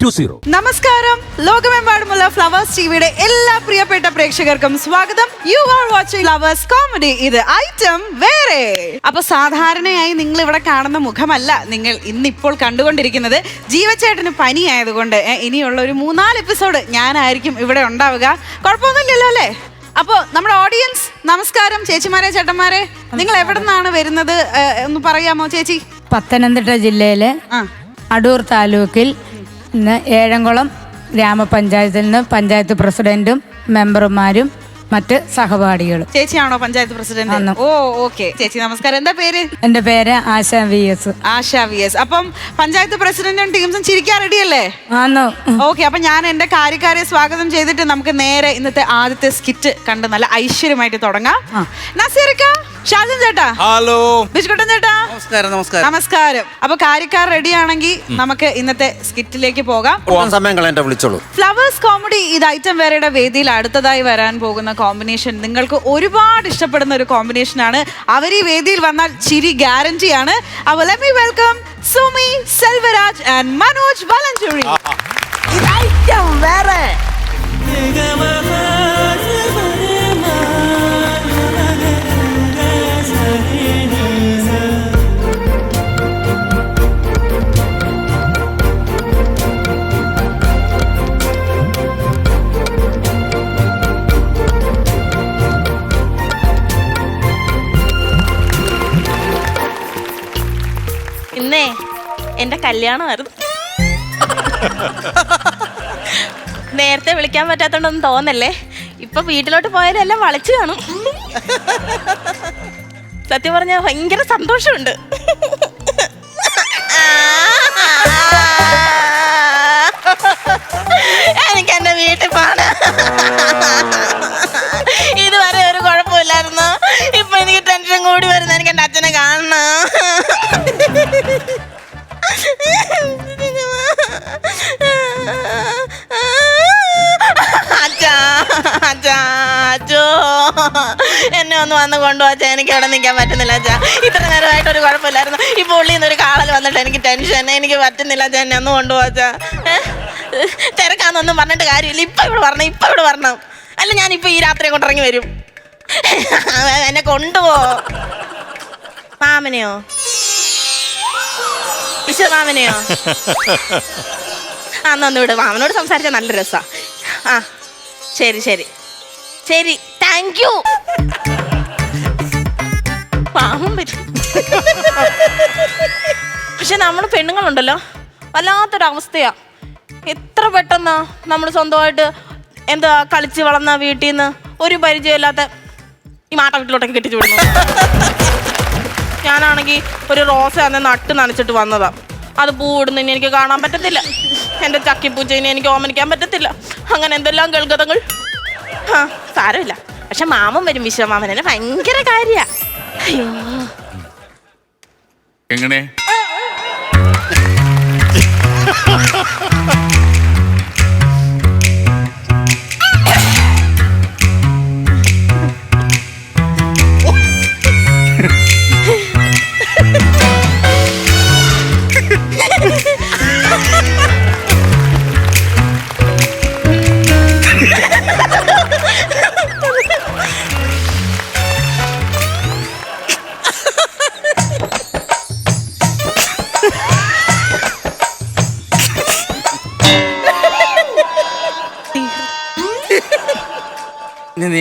two zero നമസ്കാരം. ലോകമെമ്പാടുമുള്ള Flowers ടിവിയുടെ എല്ലാ പ്രിയപ്പെട്ട പ്രേക്ഷകർക്കും സ്വാഗതം. You are watching Flowers comedy ഇത് ഐറ്റം വേറെ. അപ്പൊ സാധാരണയായി നിങ്ങൾ ഇവിടെ കാണുന്ന മുഖമല്ല നിങ്ങൾ ഇന്നിപ്പോൾ കണ്ടുകൊണ്ടിരിക്കുന്നത്. ജീവച്ചേട്ടന് പനി ആയതുകൊണ്ട് ഏ, ഇനിയുള്ള ഒരു മൂന്നാൽ എപ്പിസോഡ് ഞാനായിരിക്കും ഇവിടെ ഉണ്ടാവുക. കുഴപ്പമൊന്നുമില്ലല്ലോ അല്ലേ? അപ്പോ നമ്മുടെ ഓഡിയൻസ് നമസ്കാരം ചേച്ചിമാരെ ചേട്ടന്മാരെ. നിങ്ങൾ എവിടെ നിന്നാണ് വരുന്നത്? ഏ, ഒന്ന് പറയാമോ ചേച്ചി? പത്തനംതിട്ട ജില്ലയിലെ ആ. അടൂർ താലൂക്കിൽ ഇന്ന് ഏഴംകുളം ഗ്രാമപഞ്ചായത്തിൽ നിന്ന് പഞ്ചായത്ത് പ്രസിഡന്റും മെമ്പർമാരും മറ്റ് സഹപാഠികളും. ചേച്ചിയാണോ പഞ്ചായത്ത് പ്രസിഡന്റ്? Oh okay. ചേച്ചി നമസ്കാരം. എന്താ പേര്? എന്റെ പേര് Asha V S. Asha V S. അപ്പം പഞ്ചായത്ത് പ്രസിഡന്റും ടീംസും ചിരിക്കാൻ റെഡിയല്ലേ? ആണോ ഓക്കെ അപ്പൊ ഞാൻ എന്റെ കാര്യക്കാരെ സ്വാഗതം ചെയ്തിട്ട് നമുക്ക് നേരെ ഇന്നത്തെ ആദ്യത്തെ സ്കിറ്റ് കണ്ട് നല്ല ഐശ്വര്യമായിട്ട് തുടങ്ങാം. നസീറിക്ക ഷാജൻ ചേട്ടാ. ഹലോ. ബിസ്കുട്ടൻ ചേട്ടാ. നമസ്കാരം നമസ്കാരം. നമസ്കാരം. അപ്പൊ കാര്യക്കാർ റെഡി ആണെങ്കിൽ നമുക്ക് ഇന്നത്തെ സ്കിറ്റിലേക്ക് പോകാം. സമയം കളയണ്ട വിളിച്ചോളൂ. ഫ്ലവേഴ്സ് കോമഡി ഇത് ഐറ്റം വേറെയുടെ വേദിയിൽ അടുത്തതായി വരാൻ പോകുന്ന കോമ്പിനേഷൻ നിങ്ങൾക്ക് ഒരുപാട് ഇഷ്ടപ്പെടുന്ന ഒരു കോമ്പിനേഷൻ ആണ്. അവർ ഈ വേദിയിൽ വന്നാൽ ചിരി ഗ്യാരണ്ടി ആണ്. അപ്പോൾ let me welcome Sumi Selvaraj and Manoj Valanchuri ഇന്നേ കല്യാണമായിരുന്നു. നേരത്തെ വിളിക്കാൻ പറ്റാത്തോണ്ടൊന്നും തോന്നല്ലേ? ഇപ്പൊ വീട്ടിലോട്ട് പോയാലും എല്ലാം വളച്ചു കാണും. സത്യം പറഞ്ഞ ഭയങ്കര സന്തോഷമുണ്ട്. എനിക്ക് എന്റെ വീട്ടിൽ പാട ഇതുവരെ ഒരു കുഴപ്പമില്ലായിരുന്നു. ഇപ്പൊ എനിക്ക് ടെൻഷൻ കൂടി വരുന്ന. എനിക്ക് എന്റെ അച്ഛനെ കാണണം. എന്നെ ഒന്ന് വന്ന് കൊണ്ടുപോച്ചാ എനിക്ക് അവിടെ നിൽക്കാൻ പറ്റുന്നില്ല അച്ഛാ. ഇത്ര നേരമായിട്ട് ഒരു കുഴപ്പമില്ലായിരുന്നു. ഈ പുള്ളിയിൽ നിന്ന് ഒരു കാളൽ വന്നിട്ട് എനിക്ക് ടെൻഷൻ എനിക്ക് പറ്റുന്നില്ല അച്ഛാ. എന്നെ ഒന്ന് കൊണ്ടുപോച്ചാ തിരക്കാന്നൊന്നും പറഞ്ഞിട്ട് കാര്യമില്ല. ഇപ്പൊ ഇവിടെ വരണം ഇപ്പൊ ഇവിടെ വരണം. അല്ല ഇപ്പൊ ഈ രാത്രി കൊണ്ട് ഇറങ്ങി വരും. എന്നെ കൊണ്ടുപോ. മാമനെയോ? ഈശ്വര മാമനെയോ? ആ എന്നാ ഒന്ന് മാമനോട് സംസാരിച്ച നല്ല രസാ. ആ ശരി ശരി. ശരി താങ്ക് യു പാവം പറ്റും പക്ഷെ നമ്മൾ പെണ്ണുങ്ങളുണ്ടല്ലോ വല്ലാത്തൊരവസ്ഥയാ. എത്ര പെട്ടെന്നാ നമ്മൾ സ്വന്തമായിട്ട് എന്താ കളിച്ച് വളർന്ന വീട്ടിൽ നിന്ന് ഒരു പരിചയമില്ലാത്ത ഈ മാട്ട വീട്ടിലോട്ടൊക്കെ കെട്ടിച്ചു വിടുന്നു ഞാനാണെങ്കിൽ ഒരു റോസ അന്ന് നട്ട് നനച്ചിട്ട് വന്നതാ. അത് പൂടുന്നതിന് എനിക്ക് കാണാൻ പറ്റത്തില്ല. എന്റെ ചക്കിപ്പൂച്ചതിനെ എനിക്ക് ഓമനിക്കാൻ പറ്റത്തില്ല. അങ്ങനെ എന്തെല്ലാം കേൾക്കതങ്ങൾ ആ സാരമില്ല. പക്ഷെ മാമൻ വരും വിശ്വമാമൻ. എന്നെ ഭയങ്കര കാര്യ. അയ്യോ. എങ്ങനെ?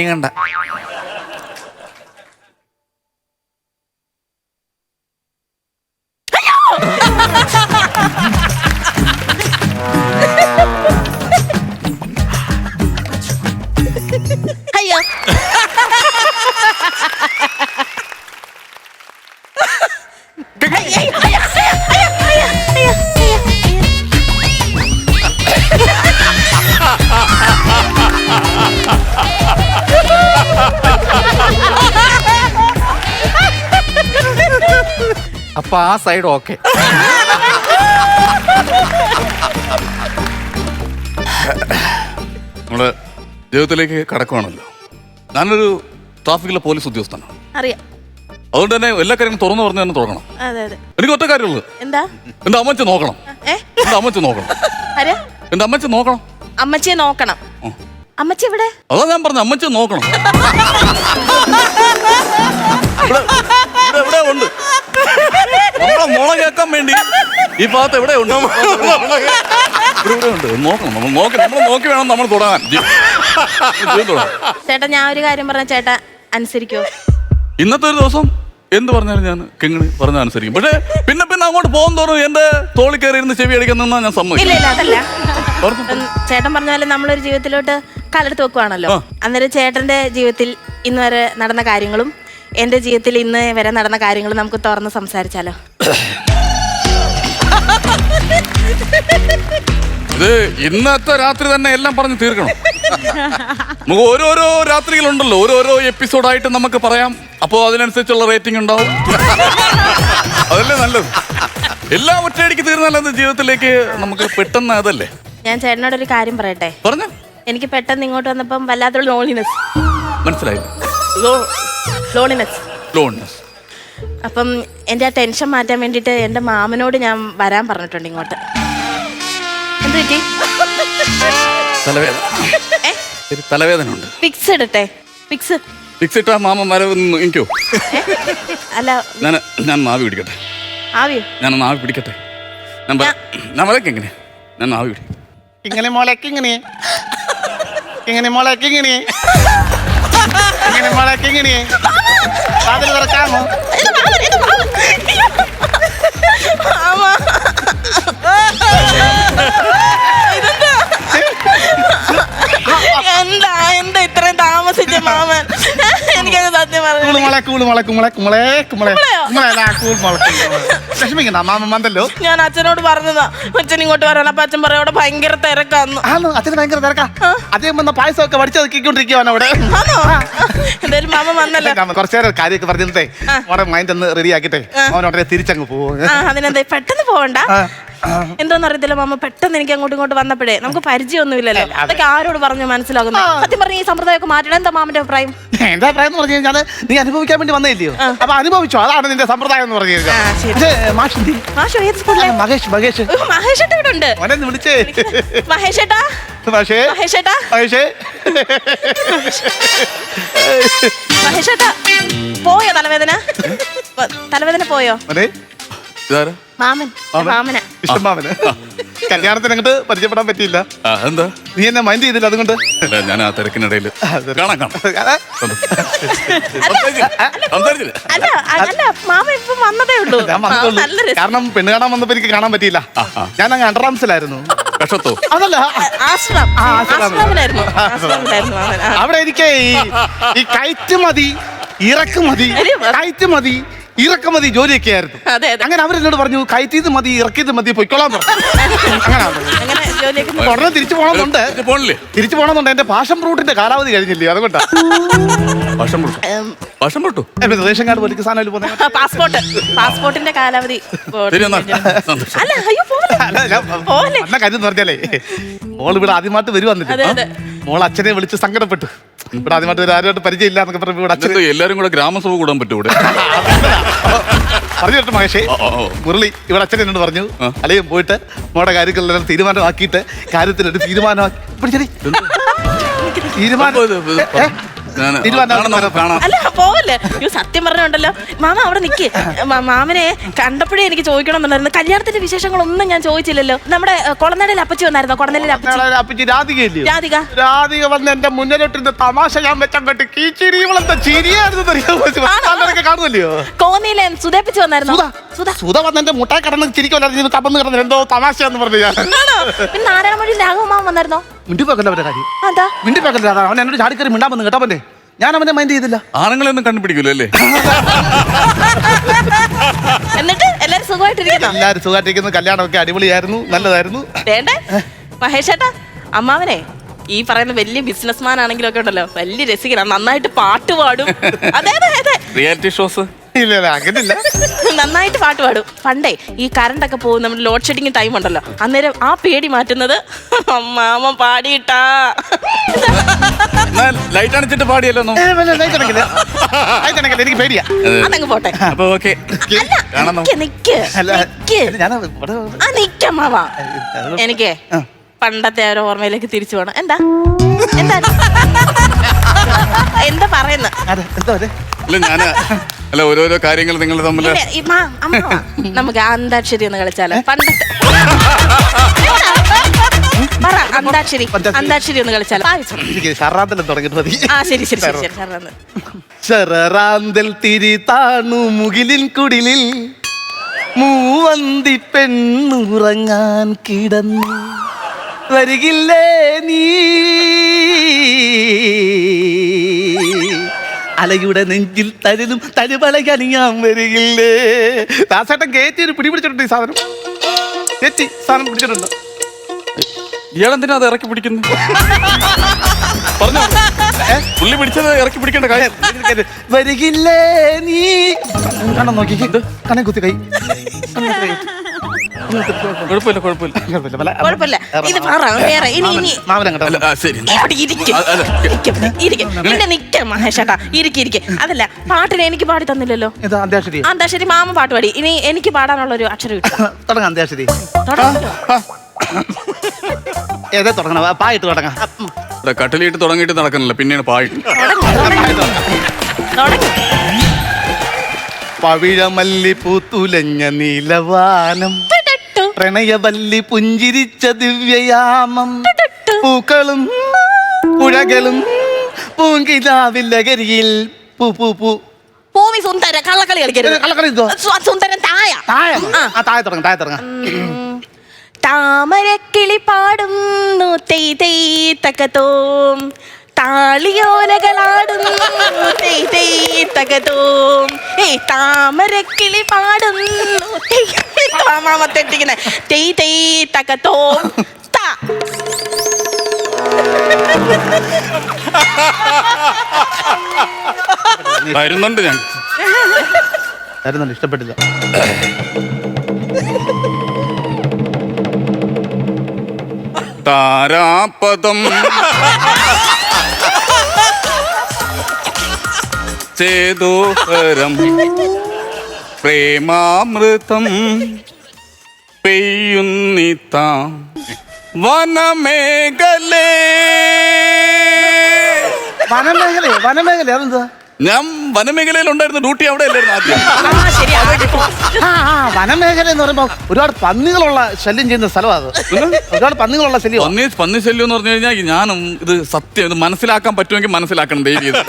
നീങ്ങണ്ട സൈഡ് ഓക്കെ. നമ്മുടെ ജീവിതത്തിലേക്ക് കടക്കുവാണല്ലോ. ഞാനൊരു ട്രാഫിക്കിലെ പോലീസ് ഉദ്യോഗസ്ഥനാണ്. അറിയാം. അതുകൊണ്ട് തന്നെ എല്ലാ കാര്യങ്ങളും തുറന്നു പറഞ്ഞു തന്നെ തുടങ്ങണം അതെ അതെ. എനിക്ക് ഒറ്റ കാര്യമുള്ളൂ. എന്താ? എന്റെ അമ്മച്ച നോക്കണം. എന്റെ അമ്മച്ച നോക്കണം. എന്റെ അമ്മച്ച നോക്കണം. അമ്മച്ചിയെ നോക്കണം. ഉം. അമ്മച്ചി എവിടെ? അതാ ഞാൻ പറഞ്ഞു അമ്മച്ച നോക്കണം. ഇവിടെ എവിടെ ഉണ്ട്. നമ്മളെ മുള കേൾക്കാൻ വേണ്ടി ഈ ഭാഗത്ത് എവിടെ ഉണ്ട്? ഇവിടെ ഇവിടെ ഉണ്ട്. നോക്കണം നമ്മൾ നോക്കി നമ്മൾ നോക്കി വേണം നമ്മൾ തുടങ്ങാൻ ചേട്ടാ ഞാൻ ഒരു കാര്യം പറഞ്ഞ ചേട്ടാ അനുസരിക്കോ. ഇന്നത്തെ ഒരു ദിവസം എന്ത് പറഞ്ഞാലും ഞാൻ കിങ്ങിണി പറഞ്ഞ അനുസരിക്കും. പക്ഷേ പിന്നെ പിന്നെ അങ്ങോട്ട് പോകും തോറും എന്റെ തോളി കയറി ഇരുന്ന് ചെവി അടിക്കുന്ന ഞാൻ ഇല്ല സമ്മതിക്കും ചേട്ടൻ പറഞ്ഞാലും പോലെ നമ്മളൊരു ജീവിതത്തിലോട്ട് കാലെടുത്ത് വെക്കുവാണല്ലോ. അന്നേരം ചേട്ടന്റെ ജീവിതത്തിൽ ഇന്ന് വരെ നടന്ന കാര്യങ്ങളും എന്റെ ജീവിതത്തിൽ ഇന്ന് വരെ നടന്ന കാര്യങ്ങൾ നമുക്ക് തുറന്ന് സംസാരിച്ചാലോ? ഇത് ഇന്നത്തെ രാത്രി തന്നെ എല്ലാം പറഞ്ഞു തീർക്കണം. നമുക്ക് ഓരോരോ രാത്രികളുണ്ടല്ലോ. ഓരോരോ എപ്പിസോഡായിട്ട് നമുക്ക് പറയാം. അപ്പോ അതിനനുസരിച്ചുള്ള റേറ്റിംഗ് ഉണ്ടാവും. അതല്ലേ നല്ലത്? എല്ലാം ഒറ്റയടിക്ക് തീർന്നാലത് ജീവിതത്തിലേക്ക് നമുക്ക് പെട്ടെന്ന് അതല്ലേ? ഞാൻ ചേട്ടനോട് ഒരു കാര്യം പറയട്ടെ? പറഞ്ഞു. എനിക്ക് പെട്ടെന്ന് ഇങ്ങോട്ട് വന്നപ്പം വല്ലാത്തൊരു ലോണിനെസ് മനസ്സിലായില്ല. ലോണിനെസ് ലോണിനെസ് അപ്പം എന്റെ ആ ടെൻഷൻ മാറ്റാൻ വേണ്ടിയിട്ട് എന്റെ മാമനോട് ഞാൻ വരാൻ പറഞ്ഞിട്ടുണ്ട് ഇങ്ങോട്ട്. എന്ത് പറ്റി? തലവേദന. ഏ? തലവേദന ഉണ്ട് ഫിക്സ് ഇടട്ടെ. ഫിക്സ് ഫിക്സ് ഇട്ടാ മാമൻ വരവെന്ന് എനിക്കോ അല്ല. ഞാൻ ഞാൻ നാവി പിടിക്കട്ടെ. ആവി ഞാൻ നാവി പിടിക്കട്ടെ. ഞാൻ ഞാൻ എങ്ങനെ? ഞാൻ നാവി പിടി ഇങ്ങനെ മോളേക്ക് ഇങ്ങനെ. ഇങ്ങനെ മോളേക്ക് ഇങ്ങനെ. ഇങ്ങനെ മോളേക്ക് ഇങ്ങനെ. അതിൽ തുറക്കാമോ എന്താ കൂൾ പറഞ്ഞു മോളെ കുമളെ കുമളെ. കുമളെ? കുമളെ കൂൾ മോളെ വിഷമിക്കണ്ട ഞാൻ അച്ഛനോട് പറഞ്ഞതാ. അച്ഛൻ ഇങ്ങോട്ട് വരാൻ അപ്പൊ അച്ഛൻ പറയാം അവിടെ ഭയങ്കര തിരക്കാന്ന്. ആണോ? അച്ഛന് ഭയങ്കര തിരക്കാ? അദ്ദേഹം വന്ന പായസമൊക്കെ വടിച്ചു നോക്കിക്കൊണ്ടിരിക്കുവാണ് അവിടെ. എന്തായാലും മാമ വന്നല്ലോ. ഞാൻ കുറച്ചു നേരം കാര്യമൊക്കെ പറഞ്ഞിട്ടേ മൈൻഡ് ഒന്ന് റെഡി ആക്കിട്ടെ. അവൻ ഉടനെ തിരിച്ചങ്ങ് പോകും അതിനെന്താ പെട്ടെന്ന് പോവണ്ട? എന്തോന്ന് അറിയത്തില്ല മാമ? പെട്ടെന്ന് എനിക്ക് അങ്ങോട്ടും ഇങ്ങോട്ട് വന്നപ്പോഴേ നമുക്ക് പരിചയമൊന്നുമില്ലല്ലോ. അതൊക്കെ ആരോട് പറഞ്ഞു മനസ്സിലാകുന്നു? സത്യം പറഞ്ഞു ഈ സമ്പ്രദായമൊക്കെ മാറ്റണം എന്താ മാമന്റെ അഭിപ്രായം? എന്റെ അഭിപ്രായം എന്ന് പറഞ്ഞു കഴിഞ്ഞാൽ നീ അനുഭവിക്കാൻ വേണ്ടി വന്നില്ലയോ അപ്പൊ അനുഭവിച്ചോ? അതാണ് നിന്റെ സമ്പ്രദായം എന്ന് പറഞ്ഞു. കഴിഞ്ഞാൽ മഹേഷ് മഹേഷ്. മഹേഷ് ഇവിടെ ഉണ്ട്. വിളിച്ചേ. മഹേഷ് ഏട്ടാ മഹേഷേ. മഹേഷ് ഏട്ടാ മഹേഷേ. മഹേഷ് ഏട്ടാ പോയോ തലവേദന? തലവേദന പോയോ? ഇതാരാ? മാമൻ മാമന. ഇഷ്ടം മാമന്. കല്യാണത്തിന് അങ്ങോട്ട് പരിചയപ്പെടാൻ പറ്റിയില്ല. ആ എന്താ നീ എന്നെ മൈൻഡ് ചെയ്തില്ല അതുകൊണ്ട്? അല്ല ഞാൻ ആ തിരക്കിനിടയിൽ കാണാം കാണാം. അതെ. സംസാരിച്ചില്ല. സംസാരിച്ചില്ല. അല്ല അല്ല മാമ ഇപ്പൊ വന്നതേ ഉള്ളൂ. ഞാൻ നല്ല രസം. കാരണം പെണ്ണ് കാണാൻ വന്നപ്പോ എനിക്ക് കാണാൻ പറ്റിയില്ല. ഞാൻ അങ്ങ് അണ്ടറാംസിലായിരുന്നു കഷത്തോ? അതല്ല. ആശ്രം ആ, ആശ്രമം. ആശ്രമിലായിരുന്നു ആശ്രമിലായിരുന്നു മാമൻ. ആ. അവിടെ എനിക്ക് ഈ ഈ ഇറക്കുമതി മതി ഇറക്ക് മതി കയറ്റ് മതി ഇറക്കുമതി ജോലിയൊക്കെ ആയിരുന്നു അതെ അതെ. അങ്ങനെ അവരെന്നോട് പറഞ്ഞു കയറ്റിയത് മതി ഇറക്കിയത് മതി പൊയ്ക്കോളാൻ പറഞ്ഞു. അങ്ങനെ അങ്ങനെ ജോലിയൊക്കെ ഉടനെ തിരിച്ചു ഇത് പോണില്ലേ? തിരിച്ചു പോകണമെന്നുണ്ട് എന്റെ പാഷൻ ഫ്രൂട്ടിന്റെ കാലാവധി കഴിഞ്ഞില്ലേ അതുകൊണ്ടാ. പാഷൻ പൊട്ടു ഉം, പൊട്ടു എന്റെ റേഷൻ കാർഡ് പോലീസ് സാധനം പോകുന്നത് പാസ്പോർട്ട്. പാസ്പോർട്ടിന്റെ കാലാവധി ശരി എന്നാ. സന്തോഷം. അല്ല അയ്യോ പോകല്ലേ അല്ല ഞാൻ പോലെ. അന്ന കാര്യം എന്ന് പറഞ്ഞാലേ മോൾ ഇവിടെ ആദ്യമായിട്ട് അതെ, അതെ. മോൾ അച്ഛനെ വിളിച്ച് സങ്കടപ്പെട്ടു ഇവിടെ ആദ്യമായിട്ട് ഒരു ആരുമായിട്ട് പരിചയമില്ല എന്നൊക്കെ പറഞ്ഞു ഇവിടെ അച്ഛൻ എല്ലാവരും എല്ലാരും കൂടെ ഗ്രാമസഭ കൂടാൻ പറ്റും ഇവിടെ പറഞ്ഞു കേട്ടോ മഹേഷേ ഓ, ഓ, ഓ. മുരളി ഇവിടെ അച്ഛൻ എന്നോട് പറഞ്ഞു. അല്ലെങ്കിൽ പോയിട്ട് മോടെ കാര്യങ്ങളെല്ലാം തീരുമാനമാക്കിയിട്ട് കാര്യത്തിലൊരു തീരുമാനമാക്കി. തീരുമാനം ഇത് ഇത് ഏ? ഞാൻ അല്ല പോവല്ലേ. അയ്യോ സത്യം പറഞ്ഞുണ്ടല്ലോ. മാമ അവിടെ നിക്ക്. മാമനെ കണ്ടപ്പോഴേ എനിക്ക് ചോദിക്കണം എന്നുണ്ടായിരുന്നു കല്യാണത്തിന്റെ വിശേഷങ്ങളൊന്നും ഞാൻ ചോദിച്ചില്ലല്ലോ. നമ്മുടെ കൊളനടയിൽ അപ്പച്ചി വന്നായിരുന്നോ? കൊളനടയിൽ അപ്പച്ചി? രാധികയില്ലേ? രാധിക. രാധിക വന്ന് എന്റെ മുന്നിലോട്ടിരുന്ന തമാശ ഞാൻ വെച്ചങ്ങോട്ട് ഈ ചിരി ഇവളെന്താ ചിരിയായിരുന്നു അറിയാമോ കാണുമല്ലയോ? കോന്നിയിലെ സുതേപ്പിച്ച് വന്നായിരുന്നു? സുധ. സുധ. വന്ന് എന്റെ മുട്ടായി കടന്ന് ചിരിക്കല്ലായിരുന്നു കപ്പന്ന് കിടന്നു എന്തോ തമാശയാന്ന് പറഞ്ഞു ഞാൻ. നാരായണമൊഴി രാഘവ മാമൻ മിണ്ടിപ്പോക്കല്ല അവരുടെ കാര്യം. അതാ പോക്കണ്ട അതാ. അവൻ എന്നോട് ചാടിക്കറി മിണ്ടാൻ വന്നു കേട്ടോ അവന്റെ ഞാൻ അവനെ മൈൻഡ് ചെയ്തില്ല. ആണുങ്ങളെ ഒന്നും എന്നിട്ട് എല്ലാരും സുഖമായിട്ടിരിക്കുന്നു? എല്ലാരും സുഖമായിട്ടിരിക്കുന്നു. കല്യാണമൊക്കെ അടിപൊളിയായിരുന്നു. നല്ലതായിരുന്നു. വേണ്ടേ? മഹേഷ് ഏട്ടാ അമ്മാവനെ ഈ പറയുന്ന വലിയ ബിസിനസ്മാൻ ആണെങ്കിലും ഒക്കെ ഉണ്ടല്ലോ. വലിയ രസികനാണ് നന്നായിട്ട് പാട്ട് പാടും. അതെ അതെ അതെ. റിയാലിറ്റി ഷോസ് ഇല്ല ഇല്ല അങ്ങനില്ല നന്നായിട്ട് പാട്ട് പാടും. പണ്ടേ ഈ കറണ്ട് ഒക്കെ പോകും നമ്മുടെ ലോഡ് ഷെഡിങ് ടൈം ഉണ്ടല്ലോ. അന്നേരം ആ പേടി മാറ്റുന്നത് മാമ പാടിയിട്ടാ. ലൈറ്റ് അണച്ചിട്ട് പാടിയല്ലോ ഒന്ന്. Light light. എനിക്ക് പേടിയാ. അതങ്ങ് പോട്ടെ. അപ്പൊ ഓക്കെ. അല്ല കാണാം നിക്ക് നിക്ക് അല്ല നിക്ക്. ഞാൻ ഇവിടെ ആ അത് എനിക്ക് ആ. പണ്ടത്തെ ഒരു ഓർമ്മയിലേക്ക് തിരിച്ചു പോണം. എന്താ? എന്താ? എന്താ പറയുന്ന? അതെ, എന്താ അതെ? അല്ല ഞാൻ അല്ല ഓരോരോ കാര്യങ്ങൾ നിങ്ങൾ തമ്മിൽ നമുക്ക് അന്താക്ഷരി ഒന്ന് കളിച്ചാലോ. പണ്ടത്തെ പറ അന്താക്ഷരി. അന്താക്ഷരി. അന്താക്ഷരി ഒന്ന് കളിച്ചാലോ. ആ, തുടങ്ങിയിട്ട് മതി. ആ ശരി ശരി ശരി ശരി അന്ന്. ചെറാന്തൽ തിരി താണു മുകിലിൻ കുടിലിൽ. മൂവന്തി പെണ്ണുറങ്ങാൻ കിടന്നു. വരികില്ലേ നീ? അലയുടെ നെഞ്ചിൽ തരലും തരുവലകണിയാൻ വരികില്ലേ? ദാസേട്ടൻ കയറ്റി ഒരു പിടി പിടിച്ചിട്ടുണ്ട് ഈ സാധനം. കയറ്റി സാധനം പിടിച്ചിട്ടുണ്ട്. ഇയാളെന്തിനാ അത് ഇറക്കി പിടിക്കുന്നു? പറഞ്ഞോ. പുള്ളി പിടിച്ചത് ഇറക്കി പിടിക്കേണ്ട കാര്യം. വരികില്ലേ നീ? കണ്ണം നോക്കി. കണ്ണെ കുത്തി കൈ. കുഴപ്പമില്ല കുഴപ്പമില്ല. കുഴപ്പമില്ല, വല്ല- കുഴപ്പമില്ല. ഇത് പറ വേറെ ഇനി ഇനി മാമൻ അല്ല ആ, ശരി ഇവിടെ ഇരിക്ക്. അ- അല്ല. ഇരിക്ക് ഇവിടെ, ഇരിക്ക്. പിന്നെ നിക്ക മഹേഷേട്ടാ ഇരിക്ക് ഇരിക്ക്. അതല്ല പാട്ടിന് എനിക്ക് പാടി തന്നില്ലല്ലോ. ഇത് അന്ത്യാക്ഷരി ആ, എന്താ ശരി മാമ പാട്ട് പാടി. ഇനി എനിക്ക് പാടാനുള്ള ഒരു അക്ഷരം തുടങ്ങാം അന്ത്യാക്ഷരി. ഏതാ തുടങ്ങണം ആ, പായിട്ട് തുടങ്ങാം. ഇവിടെ കട്ടിലിട്ട് തുടങ്ങിയിട്ട് നടക്കുന്നില്ല. പിന്നെയാണ് പായിട്ട് തുടങ്ങ്. പവിഴമല്ലി പൂത്തുലഞ്ഞ നീലവാനം. പ്രണയവല്ലി പുഞ്ചിരിച്ച ദിവ്യയാമം. പൂക്കളും പുഴകളും പൂങ്കിലാവില്ലകരിയിൽ പൂ പൂ പൂ. ഭൂമി സുന്ദര കള്ളക്കളി കളിക്കരുത്. കള്ളക്കളി ഇതോ? സു- സുന്ദരൻ തായ. തുടങ്ങാം താഴെ താമരക്കിളി പാടുന്നു തെയ് തെയ് തക്കത്തോം. തെയ് തകതോം. ഏയ് താമരക്കിളി പാടുന്നു. തെയ് മാമത്തെട്ടിങ്ങനെ തെയ് തെയ് തകതോം. താ. വരുന്നുണ്ട് ഞാൻ. വരുന്നുണ്ട് ഇഷ്ടപ്പെട്ടില്ല. താരാപദം. ചേതോഹരം പ്രേമാമൃതം പെയ്യുന്നിത്ത വനമേഖലേ. വനമേഖല വനമേഖല അതെന്താ ഞാൻ വനമേഖലയിൽ ഉണ്ടായിരുന്ന ഡ്യൂട്ടി അവിടെ അല്ലായിരുന്നു ആദ്യം. ആ ശരി ആ വനമേഖല എന്ന് പറയുമ്പോ ഒരുപാട് പന്നികളുള്ള ശല്യം ചെയ്യുന്ന സ്ഥലമാണ് അത്. ഒരുപാട് പന്നികളുള്ള ശല്യം പന്നി പന്നി ശല്യം എന്ന് പറഞ്ഞു കഴിഞ്ഞാൽ ഞാനും ഇത് സത്യം ഇത് മനസ്സിലാക്കാൻ പറ്റുമെങ്കിൽ മനസ്സിലാക്കണം ദൈവം ഇത്.